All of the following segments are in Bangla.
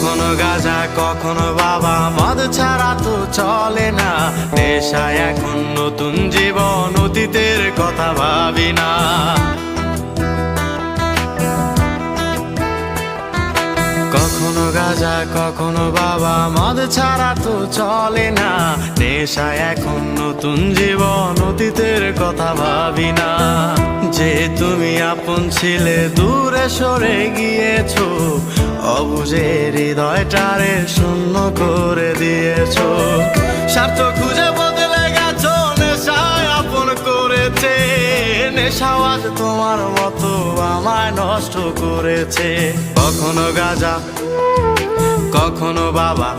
কখনো গাজা, কখনো বাবা। মদ ছাড়া তো চলে না। নেশায় এখন নতুন জীবন, অতীতের কথা ভাবি না। কখনো গাজা, কখনো বাবা। মদ ছাড়া তো চলে না। নেশায় এখন নতুন জীবন, অতীতের কথা ভাবি না। যে তুমি আপন ছিলে, দূরে সরে গিয়েছো। অবুঝে হৃদয়টারে শূন্য করে দিয়েছ। স্বার্থ খুঁজে বদলে গেছো, নেশায় আপন করেছে। নেশাও আজ তোমার মতো আমায় নষ্ট করেছে। কখনো গাজা, কখনো বাবা।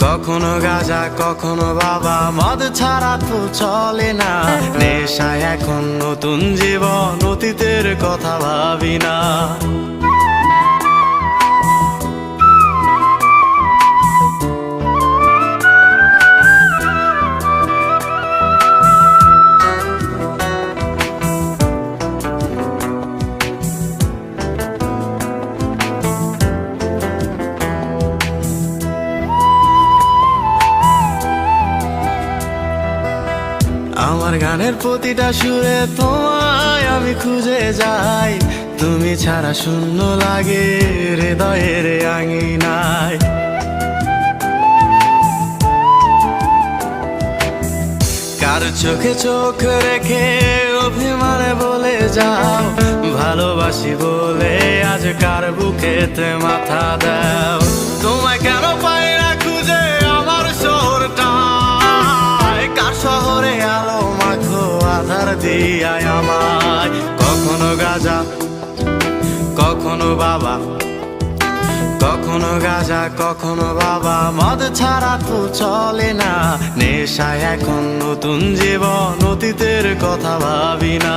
কখনো গাজা, কখনো বাবা। মদ ছাড়া তো চলে না। নেশায় এখন নতুন জীবন, অতীতের কথা ভাবি না। গানের প্রতিটা সুরে তোমায় আমি খুঁজে যাই। তুমি ছাড়া শূন্য লাগে হৃদয়ের আঙিনায়। কার চোখে চোখ রেখে অভিমানে বলে যাও, ভালোবাসি বলে আজ কার বুকেতে মাথা দাও। তোমায় কেন পাই না খুঁজে আমার শহরটা কার শহরে আলো আধার দিয়ায় আমায়। কখনো গাজা, কখনো বাবা। কখনো গাজা, কখনো বাবা। মদ ছাড়া তো চলে না। নেশায় এখন নতুন জীবন, অতীতের কথা ভাবি না।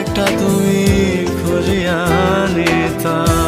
একটা তুমি খুঁজিয়া নিতা